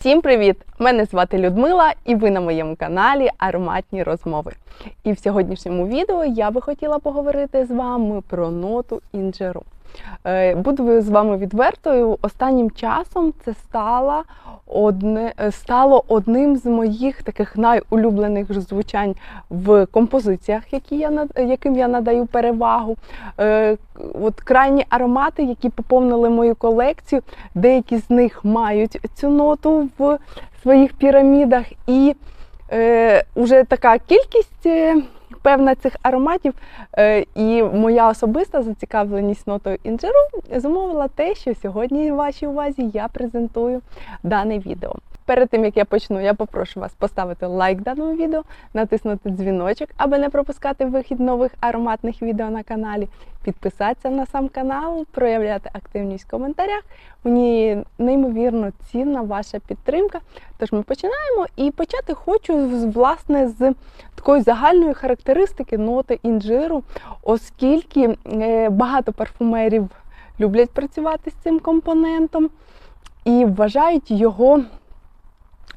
Всім привіт! Мене звати Людмила, і ви на моєму каналі Ароматні розмови. І в сьогоднішньому відео я би хотіла поговорити з вами про ноту інжиру. Е, Буду з вами відвертою. Останнім часом це стало, одне, е, стало одним з моїх таких найулюблених звучань в композиціях, які я, яким я надаю перевагу. Е, От крайні аромати, які поповнили мою колекцію, деякі з них мають цю ноту в своїх пірамідах, і е, вже така кількість певна цих ароматів, е, і моя особиста зацікавленість нотою інжиру зумовила те, що сьогодні вашій увазі я презентую дане відео. Перед тим як я почну, я попрошу вас поставити лайк даному відео, натиснути дзвіночок, аби не пропускати вихід нових ароматних відео на каналі, підписатися на сам канал, проявляти активність в коментарях. Мені неймовірно цінна ваша підтримка. Тож ми починаємо і почати хочу власне з такої загальної характеристики ноти інжиру, оскільки е, багато парфумерів люблять працювати з цим компонентом і вважають його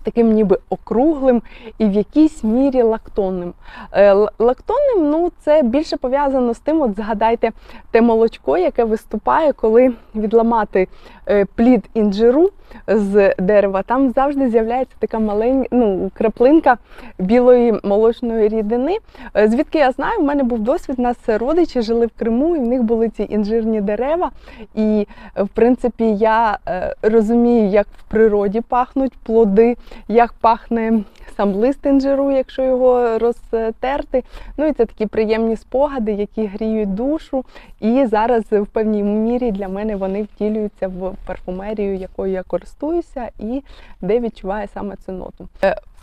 таким ніби округлим і в якійсь мірі лактонним. Е, Лактонним ну, це більше пов'язано з тим, от згадайте те молочко, яке виступає, коли відламати е, плід інжиру з дерева, там завжди з'являється така маленька ну, краплинка білої молочної рідини. Е, Звідки я знаю, в мене був досвід, у нас родичі жили в Криму, і в них були ці інжирні дерева. І, в принципі, я розумію, як в природі пахнуть плоди, як пахне сам лист інжиру, якщо його розтерти. Ну і це такі приємні спогади, які гріють душу. І зараз в певній мірі для мене вони втілюються в парфумерію, якою я користуюся, і де відчуваю саме цю ноту.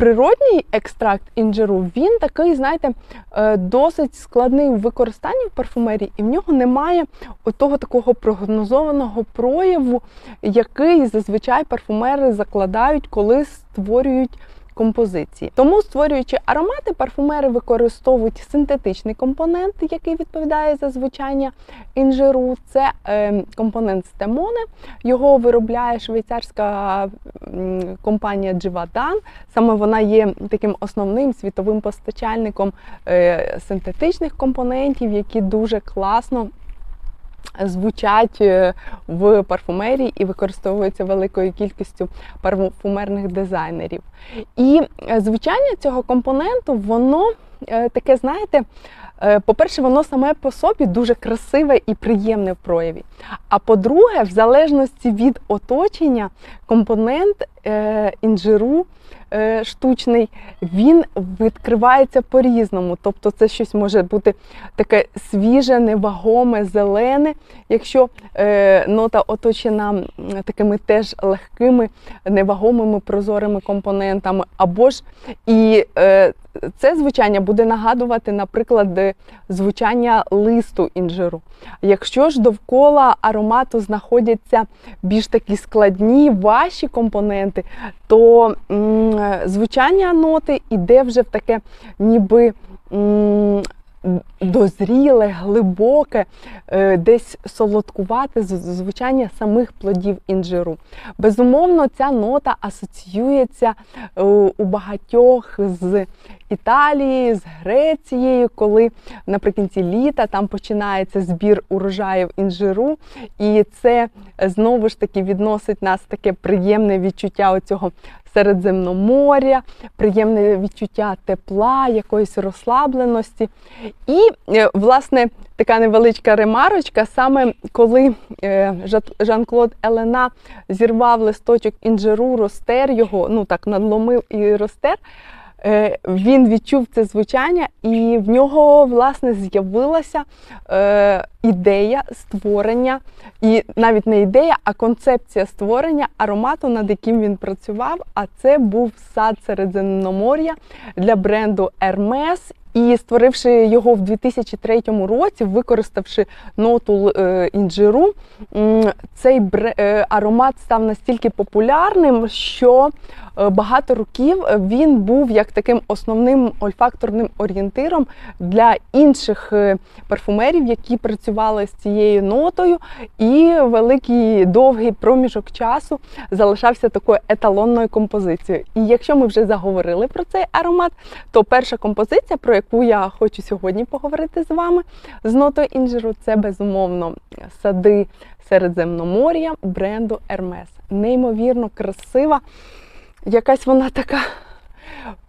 Природній екстракт інжиру він такий, знаєте, е, досить складний в використанні в парфумерії, і в нього немає того такого прогнозованого прояву, який зазвичай парфумери закладають, коли створюють композиції. Тому, створюючи аромати, парфумери використовують синтетичний компонент, який відповідає за звучання інжиру. Це е, компонент стемоне. Його виробляє швейцарська компанія Дживадан. Саме вона є таким основним світовим постачальником е, синтетичних компонентів, які дуже класно звучать е, в парфумерії і використовуються великою кількістю парфумерних дизайнерів. І е, звучання цього компоненту, воно е, таке, знаєте, по-перше, воно саме по собі дуже красиве і приємне в прояві. А по-друге, в залежності від оточення, компонент інжиру штучний, він відкривається по-різному. Тобто це щось може бути таке свіже, невагоме, зелене, якщо е, нота оточена такими теж легкими, невагомими прозорими компонентами, або ж і е, це звучання буде нагадувати, наприклад, звучання листу інжиру. Якщо ж довкола аромату знаходяться більш такі складні, ваші компоненти, то звучання ноти іде вже в таке ніби. Дозріле, глибоке, е, десь солодкувате звучання самих плодів інжиру. Безумовно, ця нота асоціюється е, у багатьох з Італії, з Грецією, коли наприкінці літа там починається збір урожаїв інжиру, і це е, знову ж таки відносить нас таке приємне відчуття оцього Середземноморя, приємне відчуття тепла, якоїсь розслабленості. І, е, власне, така невеличка ремарочка, саме коли е, Жан-Клод Елена зірвав листочок інжиру, розтер його, ну так надломив і розтер. е, Він відчув це звучання, і в нього власне з'явилася ідея створення, і навіть не ідея, а концепція створення аромату, над яким він працював. А це був сад Середземномор'я для бренду Hermes. І створивши його в 2003 році, використавши ноту е, інжиру, цей е, аромат став настільки популярним, що е, багато років він був як таким основним ольфакторним орієнтиром для інших парфумерів, які працювали з цією нотою, і великий довгий проміжок часу залишався такою еталонною композицією. І якщо ми вже заговорили про цей аромат, то перша композиція, про яку я хочу сьогодні поговорити з вами з нотою інжиру, це безумовно сади Середземномор'я бренду Hermes. Неймовірно красива, якась вона така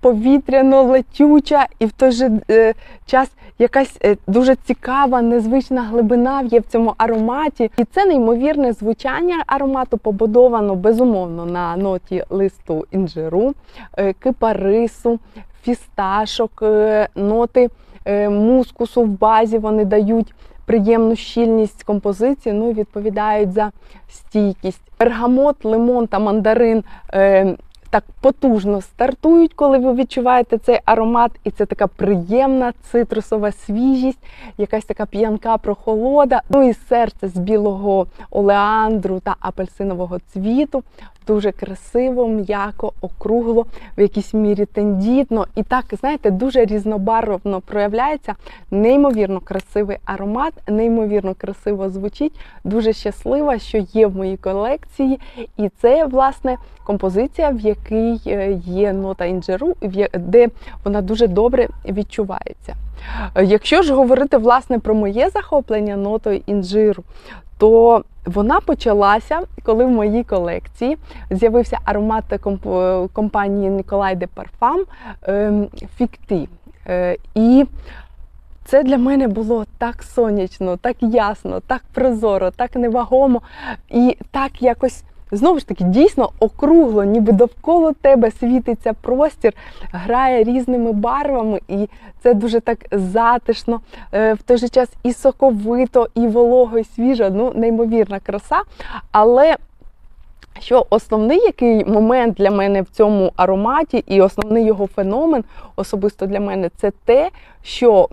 повітряно летюча і в той же е, час якась е, дуже цікава, незвична глибина є в цьому ароматі. І це неймовірне звучання аромату побудовано безумовно на ноті листу інжиру, е, кипарису, фісташок, е, ноти е, мускусу в базі. Вони дають приємну щільність композиції, ну і відповідають за стійкість. Бергамот, лимон та мандарин. е, так потужно стартують, коли ви відчуваєте цей аромат, і це така приємна цитрусова свіжість, якась така п'янка прохолода. Ну і серце з білого олеандру та апельсинового цвіту. Дуже красиво, м'яко, округло, в якійсь мірі тендітно. І так, знаєте, дуже різнобарвно проявляється. Неймовірно красивий аромат, неймовірно красиво звучить. Дуже щаслива, що є в моїй колекції. І це, власне, композиція, в якій е, є нота інжиру, де вона дуже добре відчувається. Е, Якщо ж говорити власне про моє захоплення нотою інжиру, то вона почалася, коли в моїй колекції з'явився аромат комп- компанії Nicolai Parfum ем, Фікти. Е, І це для мене було так сонячно, так ясно, так прозоро, так невагомо і так якось. Знову ж таки, дійсно округло, ніби довкола тебе світиться простір, грає різними барвами, і це дуже так затишно, е, в той же час і соковито, і волого, і свіжо. Ну, неймовірна краса. Але що основний який момент для мене в цьому ароматі, і основний його феномен особисто для мене, це те, що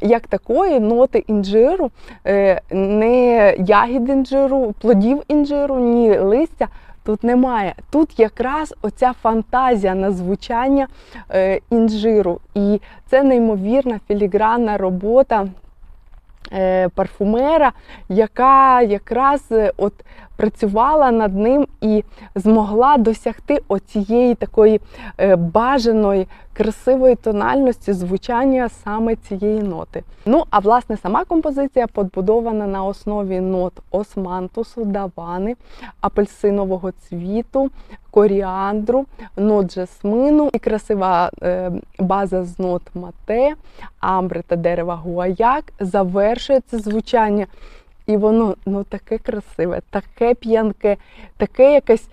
як такої ноти інжиру, е, не ягід інжиру, плодів інжиру, ні листя. Тут немає. Тут якраз оця фантазія на звучання е, інжиру. І це неймовірна філігранна робота парфумера, яка якраз е, от працювала над ним і змогла досягти оцієї такої е, бажаної красивої тональності звучання саме цієї ноти. Ну а власне сама композиція побудована на основі нот османтусу, давани, апельсинового цвіту, коріандру, нот жасмину і красива е, база з нот мате, амбри та дерева гуаяк завершує це звучання. І воно ну таке красиве, таке п'янке, таке якесь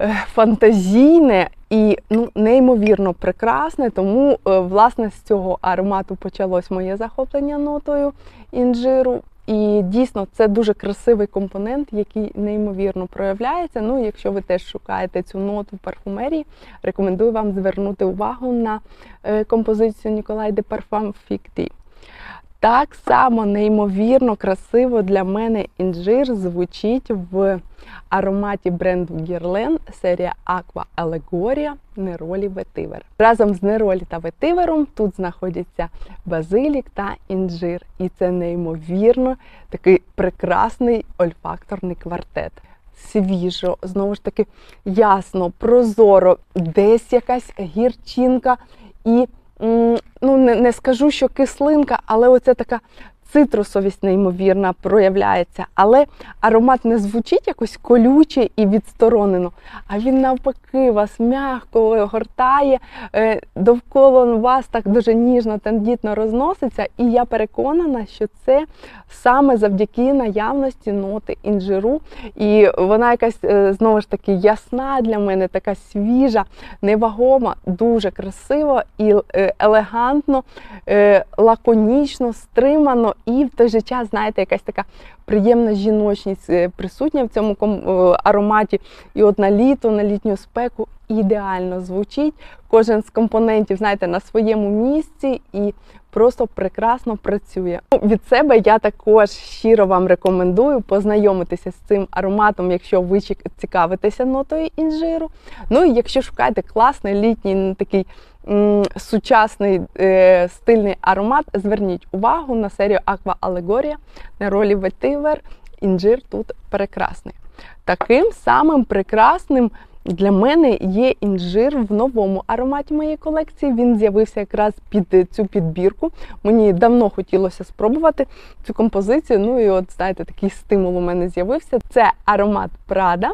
е, фантазійне і ну, неймовірно прекрасне. Тому, е, власне, з цього аромату почалось моє захоплення нотою інжиру. І дійсно це дуже красивий компонент, який неймовірно проявляється. Ну, якщо ви теж шукаєте цю ноту в парфумерії, рекомендую вам звернути увагу на е, композицію Ніколай де Парфам Фікті. Так само неймовірно красиво для мене інжир звучить в ароматі бренду Guerlain серія Aqua Allegoria Неролі Ветивер. Разом з Неролі та Ветивером тут знаходяться базилік та інжир. І це неймовірно такий прекрасний ольфакторний квартет. Свіжо, знову ж таки, ясно, прозоро, десь якась гірчинка і ну не, не скажу, що кислинка, але оця така цитрусовість неймовірна проявляється. Але аромат не звучить якось колюче і відсторонено, а він навпаки вас м'яко гортає, е, довкола вас так дуже ніжно, тендітно розноситься. І я переконана, що це саме завдяки наявності ноти інжиру. І вона якась е, знову ж таки ясна для мене, така свіжа, невагома, дуже красиво і е, елегантно, лаконічно, стримано і в той же час, знаєте, якась така приємна жіночність е, присутня в цьому е, ароматі. І от на літо, на літню спеку ідеально звучить. Кожен з компонентів, знаєте, на своєму місці і просто прекрасно працює. Ну, Від себе я також щиро вам рекомендую познайомитися з цим ароматом, якщо ви цікавитеся нотою інжиру. Ну і якщо шукаєте класний літній такий сучасний е, стильний аромат, зверніть увагу на серію Aqua Allegoria на ролі ветивер. Інжир тут прекрасний. Таким самим прекрасним для мене є інжир в новому ароматі моєї колекції. Він з'явився якраз під цю підбірку. Мені давно хотілося спробувати цю композицію. Ну і от знаєте, такий стимул у мене з'явився. Це аромат Прада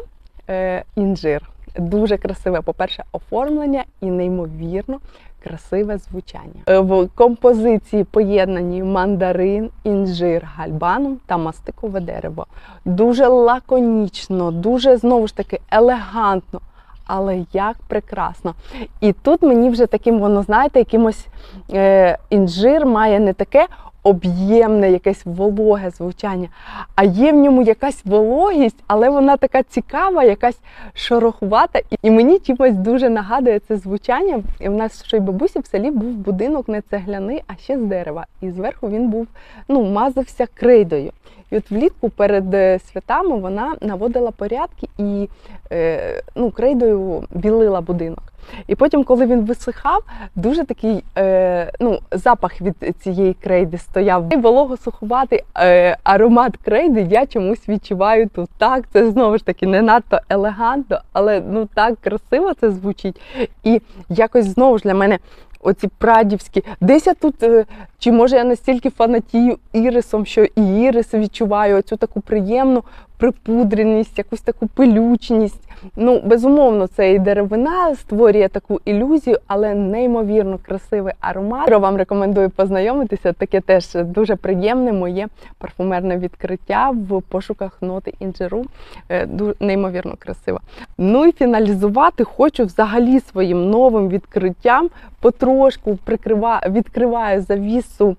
е, інжир. Дуже красиве, по-перше, оформлення і неймовірно красиве звучання. Е, В композиції поєднані мандарин, інжир, гальбанум та мастикове дерево. Дуже лаконічно, дуже знову ж таки елегантно. Але як прекрасно. І тут мені вже таким, воно, знаєте, якимось е, інжир має не таке об'ємне, якесь вологе звучання, а є в ньому якась вологість, але вона така цікава, якась шорохувата. І- мені чимось дуже нагадує це звучання. І в нас ще й бабусі в селі був будинок не цегляний, а ще з дерева. І зверху він був, ну, мазався крейдою. І от влітку перед е, святами вона наводила порядки і е, ну, крейдою білила будинок. І потім, коли він висихав, дуже такий е, ну, запах від цієї крейди стояв. І волого-суховатий е, аромат крейди я чомусь відчуваю тут. Так, це знову ж таки не надто елегантно, але ну так красиво це звучить. І якось знову ж для мене. Оці прадівські, десь я тут, е, чи може я настільки фанатію ірисом, що і ірис відчуваю оцю таку приємну припудреність, якусь таку пилючність. Ну, безумовно, це і деревина створює таку ілюзію, але неймовірно красивий аромат. Я вам рекомендую познайомитися. Таке теж дуже приємне моє парфумерне відкриття в пошуках ноти інжиру. Е, ду- Неймовірно красиво. Ну і фіналізувати хочу взагалі своїм новим відкриттям. Потрошку прикрива... відкриваю завісу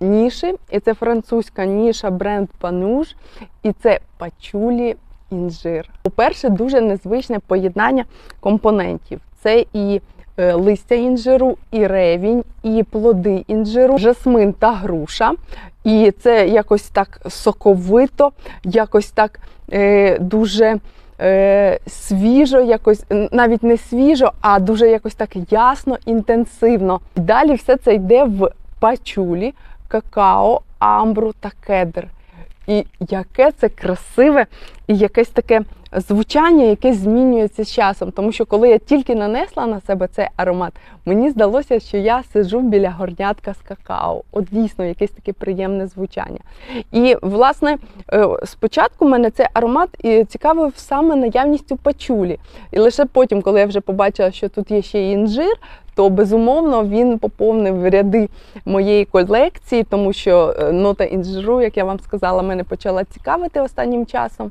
ніші. І це французька ніша бренд Пануж. І це пачулі інжир. По-перше, дуже незвичне поєднання компонентів. Це і е, листя інжиру, і ревінь, і плоди інжиру, жасмин та груша. І це якось так соковито, якось так е, дуже е, свіжо, якось навіть не свіжо, а дуже якось так ясно, інтенсивно. Далі все це йде в пачулі, какао, амбру та кедр. І яке це красиве і якесь таке звучання, яке змінюється з часом. Тому що коли я тільки нанесла на себе цей аромат, мені здалося, що я сиджу біля горнятка з какао. От дійсно якесь таке приємне звучання. І власне е, спочатку мене цей аромат цікавив саме наявністю пачулі. І лише потім, коли я вже побачила, що тут є ще інжир, то безумовно він поповнив ряди моєї колекції, тому що е, нота інжиру, як я вам сказала, мене почала цікавити останнім часом.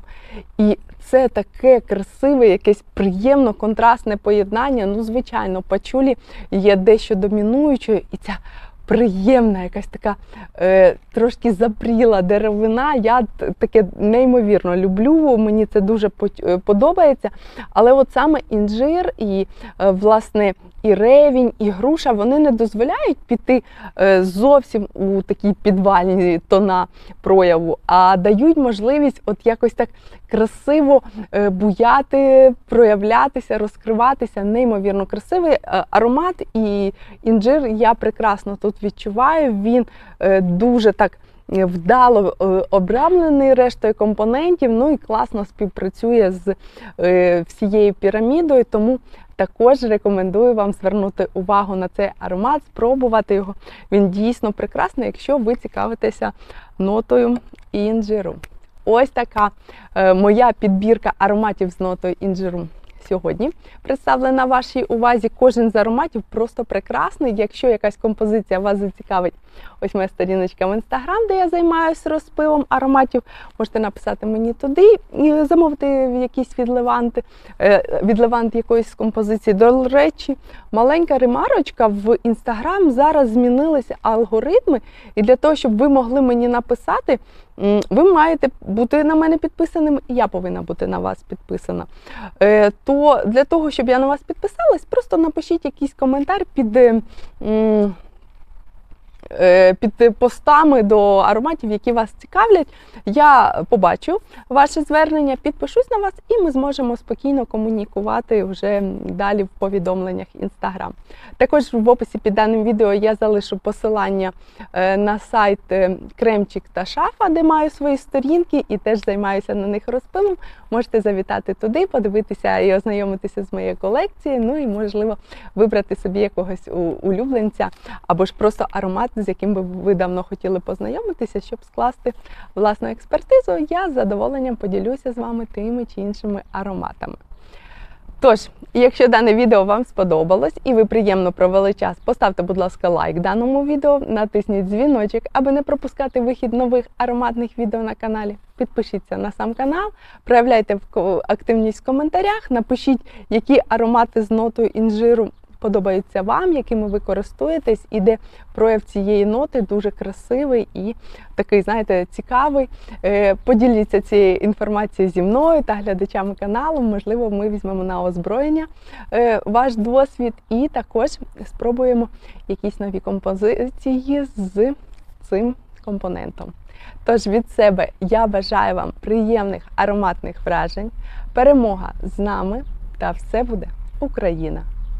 І це таке красиве, якесь приємно контрастне поєднання. Ну, звичайно, пачулі є дещо домінуючою, і ця приємна, якась така е, трошки запріла деревина. Я таке неймовірно люблю. Мені це дуже е, подобається. Але от саме інжир і е, власне і ревінь, і груша вони не дозволяють піти е, зовсім у такі підвальні тона прояву, а дають можливість от якось так красиво е, буяти, проявлятися, розкриватися. Неймовірно красивий е, аромат і інжир я прекрасно тут відчуваю. Він е, дуже так. е, Вдало е, обрамлений рештою компонентів, ну і класно співпрацює з всією пірамідою. Тому також рекомендую вам звернути увагу на цей аромат, спробувати його. Він дійсно прекрасний, якщо ви цікавитеся нотою інжиру. Ось така моя підбірка ароматів з нотою інжиру сьогодні представлена вашій увазі. Кожен з ароматів просто прекрасний. Якщо якась композиція вас зацікавить, ось моя сторіночка в інстаграм, де я займаюся розпивом ароматів. Можете написати мені туди і замовити якісь відливанти, е, відливант якоїсь композиції. До речі, маленька ремарочка в інстаграм зараз змінилися алгоритми, і для того, щоб ви могли мені написати. Ви маєте бути на мене підписаним, і я повинна бути на вас підписана. Е, То для того, щоб я на вас підписалась, просто напишіть якийсь коментар під. Е, Під постами до ароматів, які вас цікавлять, я побачу ваше звернення, підпишусь на вас, і ми зможемо спокійно комунікувати вже далі в повідомленнях Instagram. Також в описі під даним відео я залишу посилання е, на сайт е, Кремчик та Шафа, де маю свої сторінки і теж займаюся на них розпилом. Можете завітати туди, подивитися і ознайомитися з моєю колекцією. Ну і можливо вибрати собі якогось улюбленця або ж просто аромат, з яким би ви давно хотіли познайомитися, щоб скласти власну експертизу. Я з задоволенням поділюся з вами тими чи іншими ароматами. Тож, якщо дане відео вам сподобалось і ви приємно провели час, поставте, будь ласка, лайк даному відео, натисніть дзвіночок, аби не пропускати вихід нових ароматних відео на каналі. Підпишіться на сам канал, проявляйте активність в коментарях, напишіть, які аромати з нотою інжиру подобаються вам, якими ви користуєтесь, і де прояв цієї ноти дуже красивий і такий, знаєте, цікавий. Е, Поділіться цією інформацією зі мною та глядачами каналу. Можливо, ми візьмемо на озброєння е, ваш досвід і також спробуємо якісь нові композиції з цим компонентом. Тож від себе я бажаю вам приємних ароматних вражень, перемога з нами та все буде Україна!